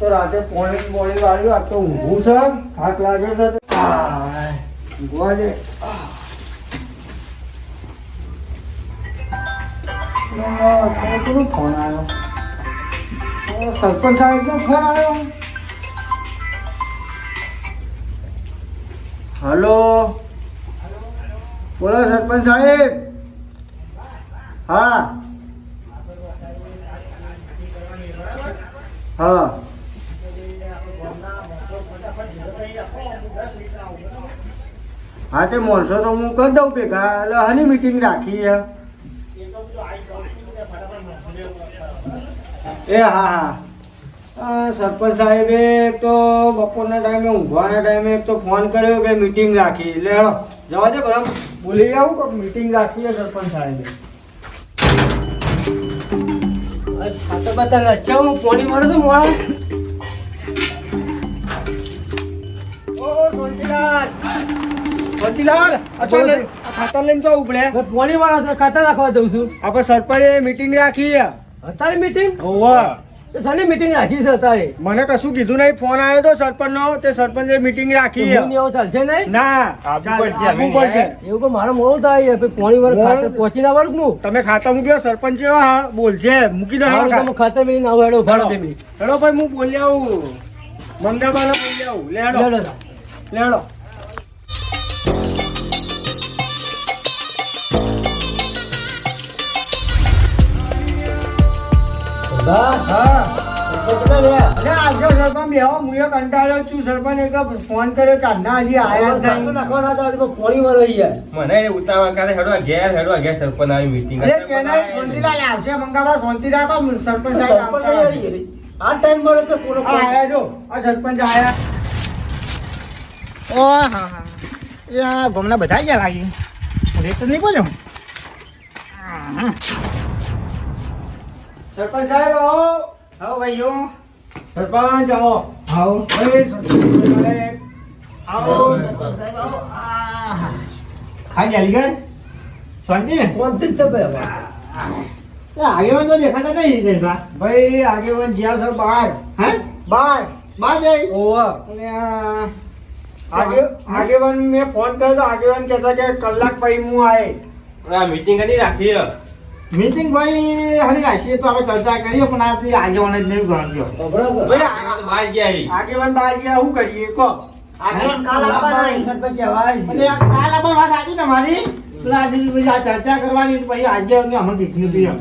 તો રાતે પોણી પોણી વાળ્યું, આ છે, થાક લાગે છે ફોન આવ્યો? સરપંચ સાહેબ સાહેબનો ફોન આવ્યો? હલો? બોલો સરપંચ સાહેબ. હા. હા. હા, તે માણસો તો હું કરી દઉં ભેગા. એટલે હની મીટિંગ રાખી એ, હા હા. સરપંચ સાહેબે તો બપોરના ટાઈમે ઊંઘવાના ટાઈમે તો ફોન કર્યો કે મીટિંગ રાખી એટલે જવા દે બધા બોલી આવું કે મીટિંગ રાખીએ સરપંચ સાહેબે. ખાતા હું પોણી મોડા? રાખવા દઉં છું. આપડે સરપંચ મીટિંગ રાખી અત્યારે મીટિંગ ઓવા સાની મીટિંગ રાખી છે અત્યારે મને કશું કીધું નહીં. ફોન આવ્યો તો સરપંચ નો તે સરપંચે મીટિંગ રાખી ચાલશે નહીં? ના. આવવું પડશે, એવું તો મારે મોડું થાય પોણી વાર ખાતે પહોંચી ના વર્ગનું તમે ખાતા મૂક્યો? સરપંચ એવા હા, બોલશે. મૂકી દો તમે ખાતે મેળીને આવું હેડો ઊભા બે મિનિટ. હેડો ભાઈ હું બોલી આવું. મંગાબાને બોલી આવું. લેડો હેડો. હા સરપંચ બેહો હું છું સરપંચ એક ફોન કર્યો ચાંદના હજી આયા નહીં. નાખવાના હતા, હજી પોણી વાર ગયા. મને ઉતાવળ કરે હેડવા ઘેર હેડવા ઘેર સરપંચ આવી મીટિંગ અરે કેનાય શાંતિલાલ આવશે મંગાવા શાંતિ રાખો સરપંચ સાહેબ સરપંચ આવતા નહીં આવી. આ ટાઈમ મળે તો પૂરો આયા જો આ સરપંચ આયા. ઓ હા આ બધા ગયા લાગી. તો નહીં બોલ્યો? સરપંચ સાહેબ આવો. આવો ભાઈઓ. સરપંચ આવો. આવો. ભાઈ સરપંચ આવો. સરપંચ સાહેબ આવો. આહ. ખાઈ ગઈ શાંતિ ને? શાંતિ જ છે ભાઈ આગેવાન તો દેખાતા નહીં ભાઈ આગેવાન જ્યાં સર બહાર. હે? બહાર. બાર જાય? ઓવા. અને આગેવાન મેં ફોન કર્યો તો આગેવાન કહેતા કે કલાક પછી હું આવે આ મીટિંગ કરી રાખી? મીટિંગ ભાઈ હરી રાખીએ તો આપણે ચર્ચા કરીએ પણ આથી આગેવાન જ નહીં ગણ્યો. બરાબર. ભાઈ બહાર ગયા આગેવાન બહાર ગયા શું કરીએ? કહો. આગેવાન કાલ આપવાના કાલ આપણે વાત આપી તમારી? આજે આ ચર્ચા કરવાની પછી આજે અમને પીઠી હતી એમ.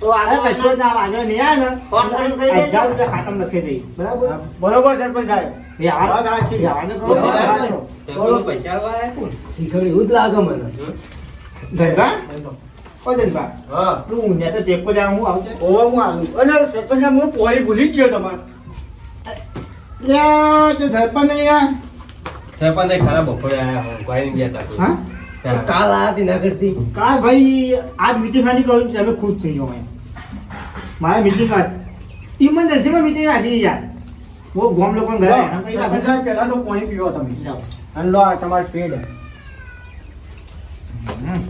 તો આજે કશો જ ના આગળ નહીં આવે ને. ફોન કરીને કહી દેજો. હજાર રૂપિયા ખાતામાં લખી દઈ બરાબર. બરોબર સરપંચ સાહેબ. એ આ વાત સાચી. એ કરો. પૈસા આલવા આયા કોણ? શીખવડી એવું જ લાગે મને. ઓ હા. તું ઊંઘ્યા તો ચેપો જા હું આવજે ઓવા હું આવું અને સરપંચ સાહેબ હું પોળી ભૂલી જ ગયો તમારે. યા જો સરપંચ નહીં યાર સરપંચ એ ખરા બપોરે આયા. કોઈ ગયા તા હા. કાલ આ હતી ના કરતી કાલ ભાઈ આજ મીટિંગ ખાલી કરું તમે ખુશ થઈ જાઓ મારે મીટિંગ આજ ઇમરજન્સીમાં મીટિંગ રાખી યાર. બહુ ગોમ લોકો સરપંચ સાહેબ પહેલા તો પાણી પીવો તમે. જાઓ. અને લો આ તમારી સ્પીડ. હમ.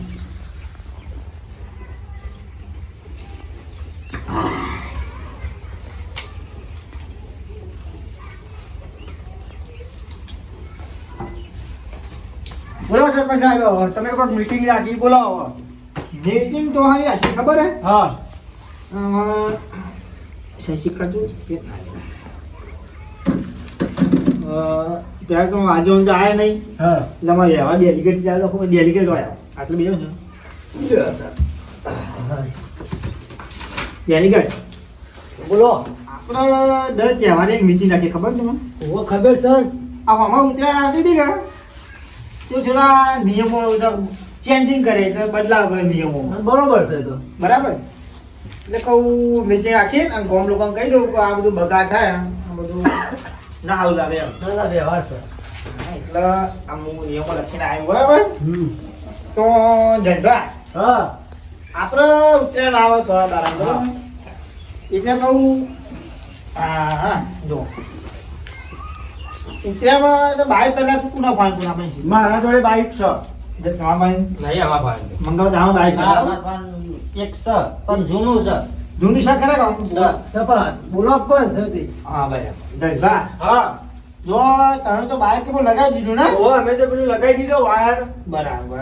બોલો સરપંચ સાહેબ હવે. તમે પણ મીટિંગ રાખી બોલાવો મીટિંગ તો હારી રાખી ખબર હે? હા. આમાં શશિકા જો પેટ ના ત્યાં તો આજે ઊંઘ આયા નહીં. હા. અમારે એવા ડેલિગેટ લોકો ડેલિગેટ આવ્યા આટલે બીજું છે. ડેલિગેટ બોલો. આપણે દર તહેવારે એક મીટિંગ રાખી ખબર તમને? ઓ ખબર છે. આ હમણાં ઉતરાયણ આવતી હતી કે? તો થોડા નિયમો ચેન્જિંગ કરે એટલે બદલાવ કરે નિયમો બરોબર છે તો. બરાબર? એટલે કહું મીટિંગ રાખી આમ ગામ લોકોને કહી દઉં કે આ બધું બગાડ થાય આ બધું ના આવું લાગે એમ. વ્યવહાર છે. એટલે આમ હું નિયમો લખીને આવ્યો બરાબર? તો જયભાઈ હા. આપણે ઉત્તરાયણ આવે થોડા દાડા એટલે કહું હા હા જો. ઉત્તરાયણમાં તો બાઈક પહેલા કુના ફાન કુના મારા જોડે બાઈક છે. જે તમારા ભાઈ નહીં આવા ભાઈ. મંગાવ જાવ બાઈક છે? એક છે પણ જૂનું છે. જૂની શાક ખરા કામ સફાત બોલો પણ છે. હા બરાબર જયભા હા. જો તમે તો બાઈક કેવું લગાવી દીધું ને? ઓ અમે તો પેલું લગાવી દીધો વાયર. બરાબર.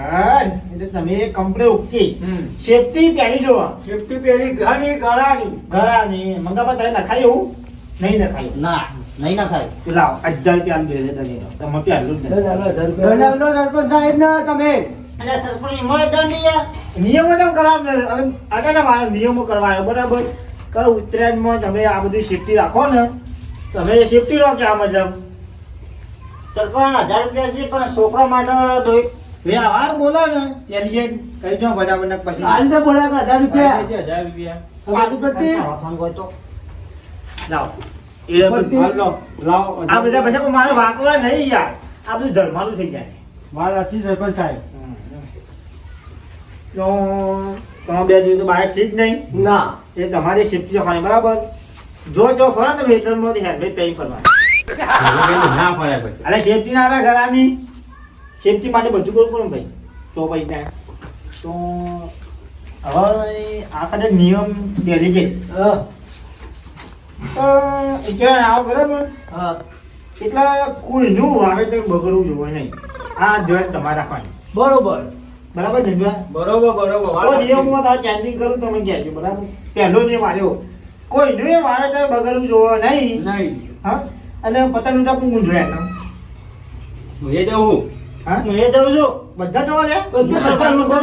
એટલે તમે કંપની ઓકે સેફટી પહેરી જોવા સેફટી પહેરી ઘણી ગળાની ઘરાની મંગાવા તમે નખાયું? નહીં નખાયું? ના. નહીં ના ખાય પેલા હજાર રૂપિયા દે છે તને. તમે પહેલું જ નહીં. દંડાલનો સરપંચ સાહેબ ને તમે. એટલે સરપંચ દંડ નિયમો તો ખરાબ ને હવે આગળ મારે નિયમો કરવા બરાબર? કે ઉત્તરાયણમાં તમે આ બધી સેફટી રાખો ને તમે સેફટી રહો કે આ મતલબ? સરપંચ હજાર રૂપિયા છે પણ છોકરા માટે વ્યવહાર બોલો ને ઇન્ટેલિજન્ટ કહી દો પછી. બોલે હજાર રૂપિયા. હજાર રૂપિયા. ફોન હોય તો. લાવો. એ. લાવો આ બધા પછી પણ મારે વાંકવા નહીં યાર. આ બધું ધર્માનું થઈ જાય. વાત સાચી સરપંચ સાહેબ. તો તમે બે જોયું તો બાઇક છે જ નહીં. ના. એ તમારી સેફટી રાખવાની બરાબર? જો જો ફરો ને હેલ્મેટ પહેરી ફરવાનું એવું ના ફરાય પછી. અરે સેફટી ના ઘરાની. સેફટી માટે બધું કરવું પડે ને ભાઈ. તો પૈસા તો હવે આ કદાચ નિયમ ડેલી ગઈ એટલે આવો બરાબર? એટલે કોઈનું વાવેતર બગડવું જોઈએ નહીં. આ ધ્યાન તમારે રાખવાની બરોબર. બરાબર ને બરોબર બરોબર તો નિયમમાં તારે ચેન્જિંગ કરું તમે મને કહેજો બરાબર? પહેલો નિયમ આવ્યો. કોઈનું વાવેતર બગડવું જોઈએ નહીં. નહીં. હા? અને પતંગ લૂંટા પૂંગું જોયા હું એ જવું હા? હું? એ જઉં છું. બધા જોવા લે બધે બધા લૂંટવા?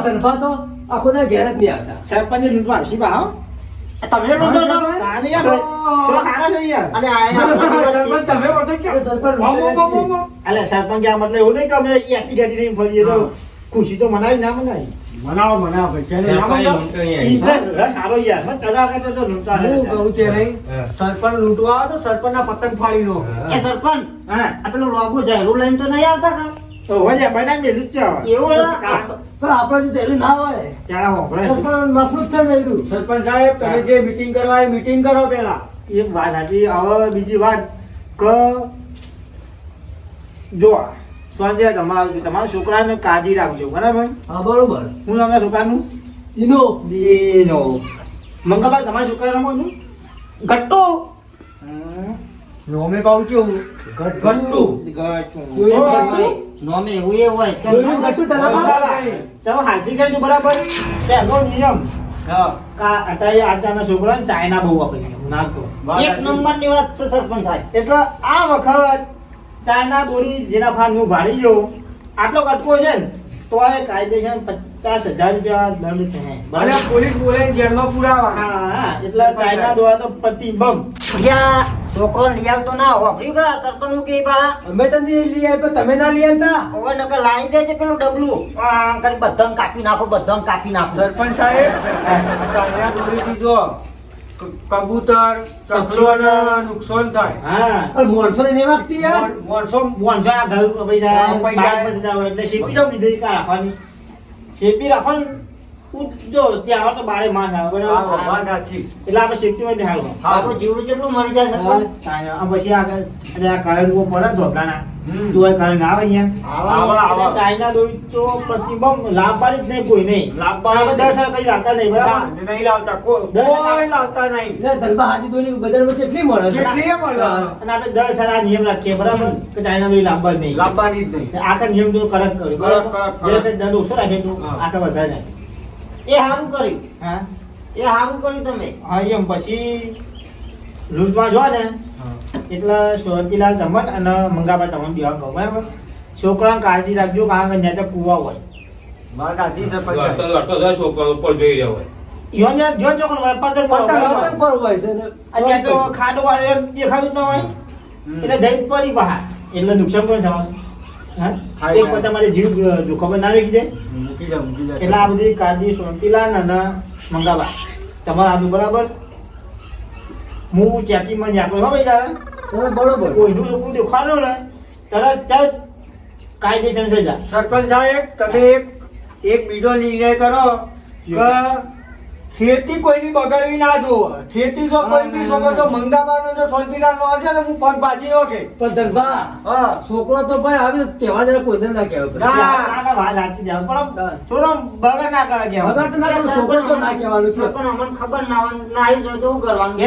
નથી. તો આખો ઘેર જ નહીં આવતા સરપંચ લૂંટવા આવશે બા હા. તમે આ સરપંચ? સરપંચ સરપંચ મતલબ એવું નહીં કે અમે એટી ગાડી લઈને ફરીએ તો ખુશી તો મનાવી ના મનાવી મનાવો મનાવો ભાઈ છે ના મનાવો? ઇન્ટરેસ્ટ રસ સારો યાર મને ચલા કરતો તો લૂંટા હું કહું છે નહીં સરપંચ લૂંટવા આવે તો સરપંચના પતંગ ફાડી નો એ સરપંચ હા આ પેલું લોગો જાહેરું લઈને તો નહીં આવતા કા? તો વજે બનાવી. એવું પણ આપણે જો થયેલું ના હોય. ત્યાં હોભળે પણ મફલું જ થઈ ગયેલું. સરપંચ સાહેબ તમે જે મીટિંગ કરવા એ મીટિંગ કરો પેલા એક વાત હતી હવે બીજી વાત કે જો સાંજે તમારા તમારા છોકરાને કાળજી રાખજો બરાબર? હા બરોબર. હું તમારા છોકરાનું? ઈનો. ઇનો મંગાબા તમારા છોકરાનું ગટ્ટો. નોમે પાઉં છું ગટ્ટુ ગટુ. ગટુ? નોમે એવું એ હોય. ચલ ગટ્ટુ? મંગાભાઈ, ચાલો હાજી કહેજો બરાબર. પહેલો નિયમ. હા. કા અત્યારે આજના છોકરાને ચાઇના બહુ વાપરી હું ના કહું. એક સાચી. નંબરની વાત છે સરપંચ સાહેબ. એટલે આ વખત ચાઇના દોરી જેના ફાન હું ભાડી ગયો આટલો કટકો છે ને તો આ કાયદેસર પચાસ હજાર રૂપિયા દંડ છે. અને પોલીસ બોલાવીને જેલમાં પુરાવા. હા એટલે ચાઇના દોરા તો પ્રતિબંધ. છોકરો લઈ આવતો ના વાપર્યું કા સરપંચ કે બા અમે તો નહીં લઈ આવ્યા તમે ના લઈ આવતા? હવે નકર લાવી દે છે પેલું ડબલું. આ કરી બધાને કાપી નાખો બધાને કાપી નાખો. સરપંચ સાહેબ ચાલ્યા દોરી દીધો. કબૂતર ચકલીઓને નુકસાન થાય. હા. મોણસો ને વાગતી યાર? મોણસો મોણસો આ ઘર પછી જાવ એટલે શેપી જાવ કીધું કા રાખવાની શેપી રાખવાની જો ત્યાં આવે તો બારે માસ આવે બરાબર? એટલે આપણે સેફટી માં હાલ આપણું જીવડું જેટલું મરી જાય પછી આગળ એટલે આ કારણ કો પડે ધોબલાના તો આ કારણ આવે અહીંયા? આવા, આવા આવા. એટલે ચાઇના દોરી તો પ્રતિબંધ લાભવાળી જ નહીં કોઈ નહીં. લાભવાળી દર સાલ કઈ રાખતા નહીં બરાબર? ના, નહીં લાવતા. કોઈ લાવતા બજારમાં કેટલી મળે કેટલી મળે? અને આપણે દર સાલ આ નિયમ રાખીએ બરાબર? કે ચાઇના લાભવા નહીં. લાવવાની જ નહીં. આખા નિયમ તો કડક કર્યો બરાબર? જે દંડ ઓછો રાખે તો આખા વધારે. એ સારું કર્યું. હા? એ સારું કર્યું તમે. હા એમ પછી લૂંટમાં જો ને એટલે સોરતીલાલ તમન અને મંગાભાઈ તમને બેવા કહું બરાબર? છોકરાને કાળજી રાખજો કારણ કે ત્યાં કુવા હોય. છોકરો ઉપર જોઈ રહ્યો હોય. જો ચોકનો હોય પર છે ને. ત્યાં તો ખાડો વાળો દેખાતું જ હોય. એટલે જઈ પરી બહાર. એટલે નુકસાન પણ થવાનું? હા? એક વાર તમારે જીવ જોખમ ના વેકી જાય. મૂકી જા, મૂકી જા. એટલે આ બધી કાળજી સોનતીલાલ અને મંગાવા. તમારે આનું બરાબર. હું ચેકિંગમાં નીકળ્યો હો ભાઈ તારા? હા, બરોબર. કોઈનું છોકરું દેખાડો ને તરત જ કાયદેસર થઈ જા સરપંચ સાહેબ તમે એક એક બીજો નિર્ણય કરો કે ખેતી કોઈની બગાડવી ના જો ખેતી જો કોઈ બી છોકરો તો મંગાવાનો જો શાંતિલાલ નો આવશે ને હું પગ બાજી નાખે પણ ધનભા હા. છોકરો તો ભાઈ આવે તહેવાર જરા કોઈ ના કહેવાય. ના. ના, ના, વાત સાચી જાવ પણ થોડો બગડ ના કરે કે બગડ તો ના કરે, છોકરો તો ના કહેવાનું છે. પણ અમને ખબર ના ના આવી જો તો હું કરવાનું? કે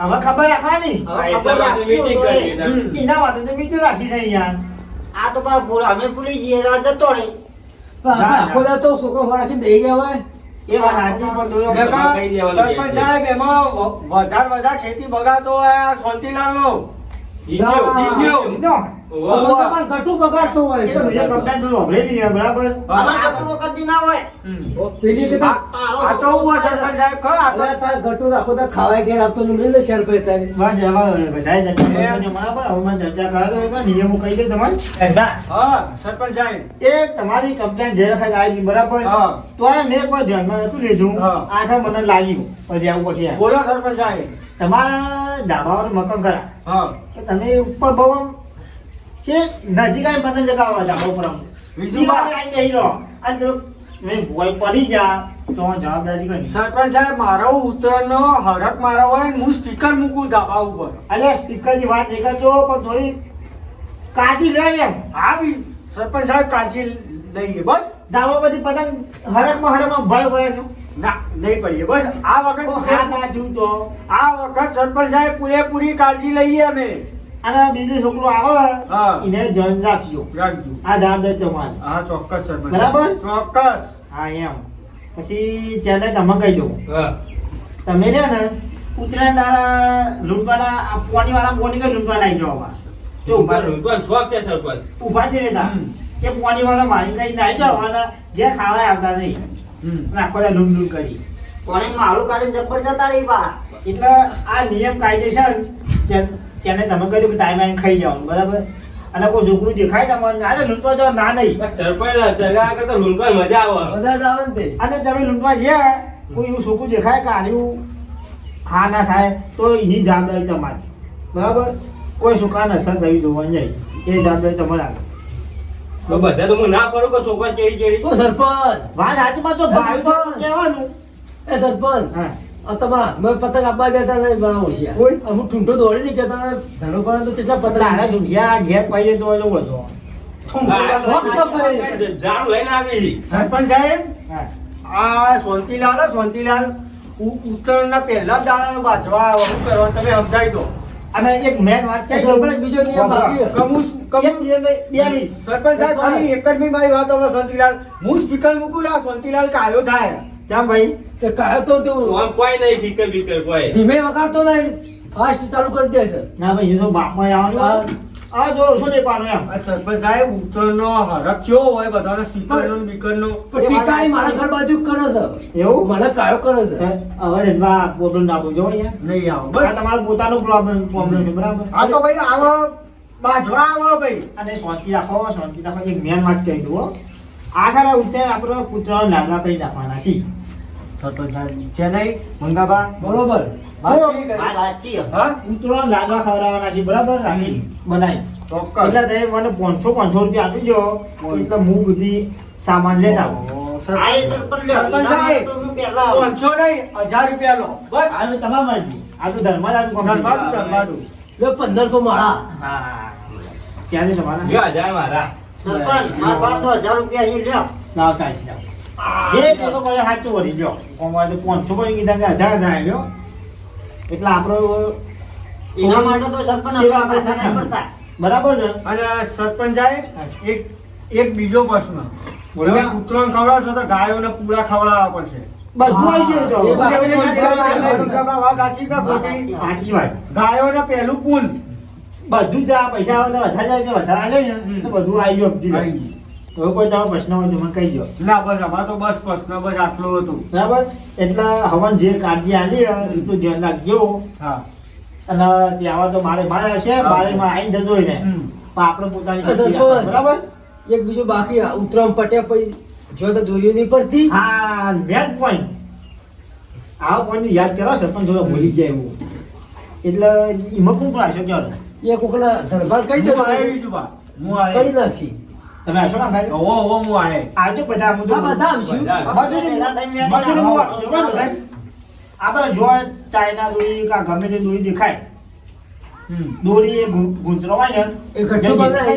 હવે ખબર રાખવાની. ખબર. હમ. એના માટે તો મીટર રાખી છે યાર આ તો પણ અમે ભૂલી જઈએ એટલે જતો રહે પણ આખો તો છોકરો ખોરાક રાખીને બેહી ગયા હોય. એ વાત સાચી પણ કે સરપંચ સાહેબ એમાં વધારે વધારે ખેતી બગાડતો હોય આ શાંતિલાલ નો ખાવાય ઘેર આપતો શેર નિયમો કહી દે તમારે સરપંચ સાહેબ. એ તમારી કમ્પ્લેન જે વખત આવી બરાબર? હા. તો મેં કોઈ ધ્યાનમાં નતું લીધું. હા. આખા મને લાગ્યું. પછી આવું પછી બોલો સરપંચ સાહેબ. તમારા ધાબાવાળું મકાન ખરા હા તો તમે ઉપર બહુ છે નજીક આવી પતંગ ચગાવવા ધાબા ઉપર. બીજું આવીને બેસી રહો. અને પેલું મેં ભોય પડી ગયા તો જવાબદારી કોની? સરપંચ સાહેબ મારો ઉતરનો હરક મારો હોય ને હું સ્પીકર મૂકું ધાબા ઉપર એટલે સ્પીકરની વાત નહીં કરજો પણ થોડી કાળજી લે એમ હા બી સરપંચ સાહેબ કાળજી લઈએ બસ ધાબા બધી પતંગ હરકમાં હરકમાં ભય છે. ના નહીં પડીએ. બસ આ વખત હા ના ના તો આ વખત સરપંચ સાહેબ પૂરેપૂરી કાળજી લઈએ અમે. અને બીજું છોકરો આવે હા. એને ધ્યાન રાખજો. રાખજો. આ જવાબદારી તમારી. હા ચોક્કસ સરપંચ. બરાબર? ચોક્કસ. હા એમ. પછી ચાલે તમે કહી દો. હા. તમે છે ને ઉત્તરાયણ દાડા લૂંટવાના આ પોની વાળા પોની કઈ લૂંટવાના આવી જવા તો ઊભા રહો. લૂંટવાનો શોખ છે સરપંચ. ઊભા જ રહેતા. કે પોની વાળા મારી કઈ આવી જવાના જે ખાવા આવતા નહીં. અને આખો દાડો લૂંટ લૂંટ કરી. કોણે મારું કાઢીને જબ્બર જતા રહી બા. એટલે આ નિયમ કાયદેસર છે- જેને તમે કહ્યું કે ટાઈમ આવીને ખાઈ જવાનું બરાબર? અને કોઈ છોકરું દેખાય તમને? આજે લૂંટવા જાઓ ના નહીં. બસ સરપંચ ચગા કરતા મજા આવે. મજા આવે ને અને તમે લૂંટવા ગયા કોઈ એવું છોકરું દેખાય કે આર્યું હા ના થાય તો એની જવાબદારી તમારી. બરાબર? કોઈ છોકરાને અસર થવી જોવાની નહીં. એ જવાબદારી તમારે બધા તો હું ના પડું કે છોકરા ચેડી ચેડી તો સરપંચ. વાત સાચીમાં તો ભાઈ પણ કહેવાનું. એ સરપંચ. હા. તમારા હાથમાં પતંગ આપવા જતા નહીં બનાવો છે. હું ઠૂંઠો દોડી નહીં કેતા ધનો પણ તો કેટલા પતંગ ઢૂંઢિયા ઘેર પાઈએ તો એવો હતો. સરપંચ સાહેબ આ શાંતિલાલ શાંતિલાલ ઉ- ઉત્તરાયણના પહેલા જ દાડા બાજવા શું કરવાનું તમે સમજાવી દો. અને એક મેન વાત એ સરપંચ બીજો નિયમ બાકી કમુસ સરપંચ સાહેબ ખાલી એક જ મારી વાત હવે શાંતિલાલ. હું સ્પીકર મૂકું લા આ શાંતિલાલ કાયો થાય. ચા ભાઈ. તે કાયો તો તું આમ કોઈ નહીં ફિકર ફિકર કોઈ. ધીમે વગાડતો નહીં. ફાસ્ટ ચાલુ કરી દે છે. ના ભાઈ એ તો બાપમાં આવવાનું. આ જો શું દેખવાનું એમ? આ સરપંચ સાહેબ ઉત્તરનો હરખ ચેવો હોય બધાને સ્પીકરનો ને બીકરનો પણ મારા ઘર બાજુ કરે છે. એવું? મને કાયો કરે છે. હવે એમાં પ્રોબ્લેમ ના બોજો અહીંયા. નહીં આવો બસ. તમારો પોતાનો પ્રોબ્લેમ પ્રોબ્લેમ છે બરાબર? આ તો ભાઈ આવો બાજવા આવો ભાઈ. અને શાંતિ રાખો શાંતિ રાખો એક મેન વાત કહી દઉં હો. ઉત્તર આપણો પુત્ર લાડવા કરી નાખવાના છીએ. સરપંચ સાહેબ છે નહીં મંગાબા બરોબર? બાકી કઈ? વાત સાચી હા. પુત્રનો લાડવા ખવડાવવાના છીએ બરાબર? રાખી બનાવી ચોક્કસ. એટલે તે મને પાંચસો પાંચસો રૂપિયા આપી દો એટલે હું બધી સામાન લેતા આવું. આ એ સરપંચ સરપંચ લે. સરપંચ સાહેબ તો હું પહેલા પાંચસો નહીં હજાર રૂપિયા લો. બસ. આ તો મરજી આ તો છે. પંદરસો માળા. હા. ચાલે તમારા. હજાર મારા સરપંચ મારા હજાર રૂપિયા અહીં લ્યો. ચાલશે જે પેલો કરે સાચું વળી ગયો કોમવાય તો પાંચસો કોઈ કીધા કે હજાર હજાર આવ્યો એટલે આપણો એના માટે તો સરપંચ સેવા આપણે કરશે પાછા ને. અને સરપંચ એક એક બીજો પ્રશ્ન. બોલો. ખવડાવશો તો ગાયોને પૂરા ખવડાવવા પડશે. આવી તો. આવી ગાયોને પહેલું પૂન બધું જ આ પૈસા આવે તો વધારે વધારે આલે ને. બધું આવી ગયું. હવે કોઈ તમારો પ્રશ્ન હોય તો મને કહી દો ના બસ અમારે તો બસ પ્રશ્ન બસ આટલો હતો. બરાબર? એટલે હવન જે કાળજી આલી એટલું ધ્યાન રાખજો. હા. અને ત્યાં તો મારે મારે આવશે મારે માં આવીને જતો હોય ને. પણ આપણે પોતાની બરાબર? એક બીજું બાકી ઉતરામ પટ્યા પછી જો તો દોરીઓ નહીં પડતી. હા મેન પોઈન્ટ આ પોઈન્ટ યાદ કરો સરપંચ થોડો ભૂલી જાય એવું. એટલે એમાં કોણ આવશો ક્યારે એ કોકના ધરબાર કહી દે હું કરી નાખી. તમે આવશો ને? ઓવો, ઓવો, હું આયે. આવજો બધા હું તો- બધા આવશું બધા. હું બધા આપણે જો ચાઇના દોરી કે ગમે તે દોરી દેખાય હમ. દોરી એ ગૂંચરો હોય ને એ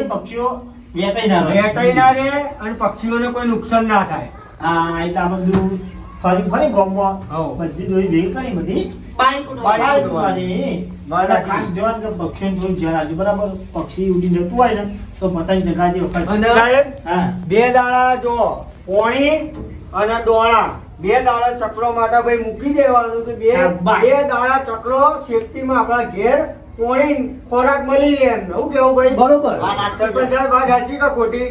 પક્ષીઓ વેટાઈ ના. વેટાઈ ના રે અને પક્ષીઓને કોઈ નુકસાન ના થાય હા એટલે આ બધું ફરી ફરી ગમવા. બધી દોરી ભેગી કરી બધી પાણી કૂટવાનું. કૂટવાની. ખાસ કે બરાબર? પક્ષી ઉડી જતું હોય ને તો પતંગ ચગાવતી વખત અને સાહેબ હા. બે દાડા જો પોણી અને ડોળા બે દાડા ચકલો માટે ભાઈ મૂકી દેવાનું તો બે બે દાડા ચકલો સેફટીમાં આપણા ઘેર પોણી ખોરાક મળી એમ. હું કેવું ભાઈ? બરોબર. સરપંચ સાહેબ વાત સાચી કે ખોટી?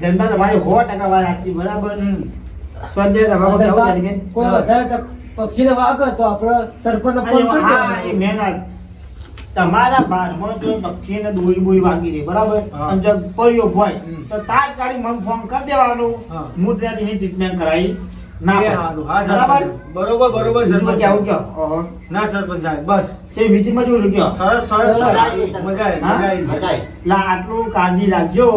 જન્મા તમારી સો ટકા વાત સાચી બરાબર. સ્વાધ્યાય પક્ષીને વાગે તો આપણે સરપંચને ફોન તમારા બારમાં જો પક્ષીને દોરી બોરી વાગી છે બરાબર. અને જો પડ્યો હોય. તો તાત્કાલિક મને ફોન કરી દેવાનું. હા. ત્યાંથી એની ટ્રીટમેન્ટ કરાવી ના બરાબર? બરોબર બરોબર સરપંચ. કેવું કયો? ના સરપંચ સાહેબ બસ. તે મીટિંગમાં જેવું કયો. મજા આવી મજા આવી. મજા આટલું કાળજી રાખજો.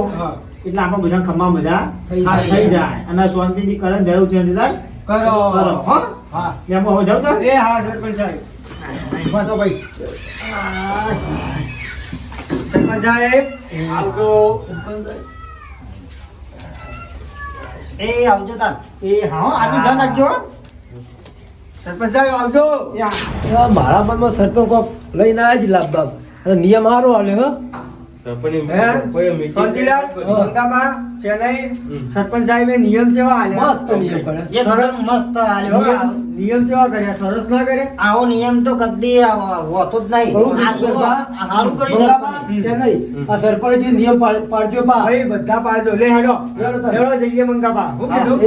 એટલે આપણે બધા ખમા મજા થઈ જાય. અને શાંતિથી કરે જરૂર કરો. કરો હો? હા. એમાં હવે જાવ તો? એ હા સરપંચ સાહેબ. વાંચો ભાઈ સરપંચ સાહેબ આવજો એ આવજો તાર. એ હા આટલું ધ્યાન રાખજો સરપંચ સાહેબ આવજો. મારા મનમાં સરપંચ લઈને આવ્યા છે લાભ બાપ નિયમ હારો આલ્યો સરપંચ સાહેબે નિયમ કેવા આલ્યા. મસ્ત નિયમ કરે. મસ્ત આલ્યો. નિયમ નિયમ કેવા કર્યા. સરસ ના કરે આવો નિયમ તો કદી હોતો જ નહીં. સારું કરી સરપંચે. આ સરપંચ નિયમ પાડ- પાડજો બા. બધા પાડજો લે હેડો. હેડો જઈએ મંગાબા હું કીધું.